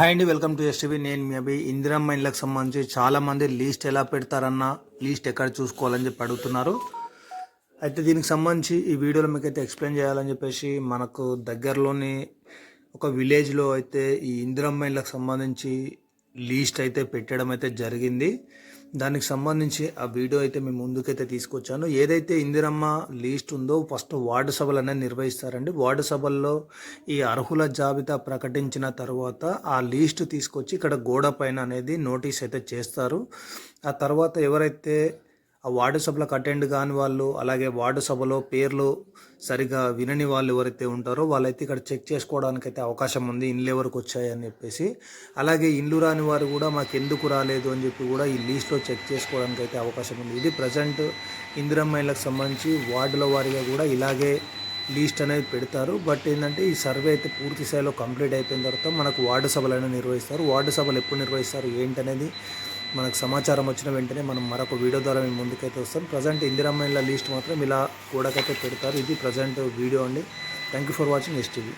Hi అండి welcome to STV నేను మీ అభి. ఇందిరమ్మ ఇళ్ళకి సంబంధించి చాలామంది లీస్ట్ ఎలా పెడతారన్న లీస్ట్ ఎక్కడ చూసుకోవాలని చెప్పి అడుగుతున్నారు. అయితే దీనికి సంబంధించి ఈ వీడియోలో మీకు అయితే ఎక్స్ప్లెయిన్ చేయాలని చెప్పేసి మనకు దగ్గరలోని ఒక విలేజ్లో అయితే ఈ ఇందిరమ్మ ఇళ్ళకి సంబంధించి లీస్ట్ అయితే పెట్టడం అయితే జరిగింది. దానికి సంబంధించి ఆ వీడియో అయితే మేము ముందుకైతే తీసుకొచ్చాను. ఏదైతే ఇందిరమ్మ లీస్ట్ ఉందో ఫస్ట్ వార్డు సభలు అనేది నిర్వహిస్తారండి. వార్డు సభల్లో ఈ అర్హుల జాబితా ప్రకటించిన తర్వాత ఆ లీస్ట్ తీసుకొచ్చి ఇక్కడ గోడ పైన అనేది నోటీస్ అయితే చేస్తారు. ఆ తర్వాత ఎవరైతే ఆ వార్డు సభలకు అటెండ్ కాని వాళ్ళు అలాగే వార్డు సభలో పేర్లు సరిగా వినని వాళ్ళు ఎవరైతే ఉంటారో వాళ్ళైతే ఇక్కడ చెక్ చేసుకోవడానికి అయితే అవకాశం ఉంది ఇండ్లు ఎవరికి వచ్చాయని చెప్పేసి. అలాగే ఇండ్లు రాని వారు కూడా మాకు ఎందుకు రాలేదు అని చెప్పి కూడా ఈ లీస్ట్లో చెక్ చేసుకోవడానికి అయితే అవకాశం ఉంది. ఇది ప్రజెంట్ ఇందిరమ్మాయిలకు సంబంధించి వార్డుల వారిగా కూడా ఇలాగే లీస్ట్ అనేది పెడతారు. బట్ ఏంటంటే ఈ సర్వే అయితే పూర్తి స్థాయిలో కంప్లీట్ అయిపోయిన తర్వాత మనకు వార్డు సభలు అనేది నిర్వహిస్తారు. వార్డు సభలు ఎప్పుడు నిర్వహిస్తారు ఏంటనేది మనకు సమాచారం వచ్చిన వెంటనే మనం మరొక వీడియో ద్వారా మేము ముందుకైతే వస్తాం. ప్రజెంట్ ఇందిరమ్మ లిస్ట్ మాత్రం ఇలా గోడకైతే పెడతారు. ఇది ప్రజెంట్ వీడియో అండి. Thank you for watching STV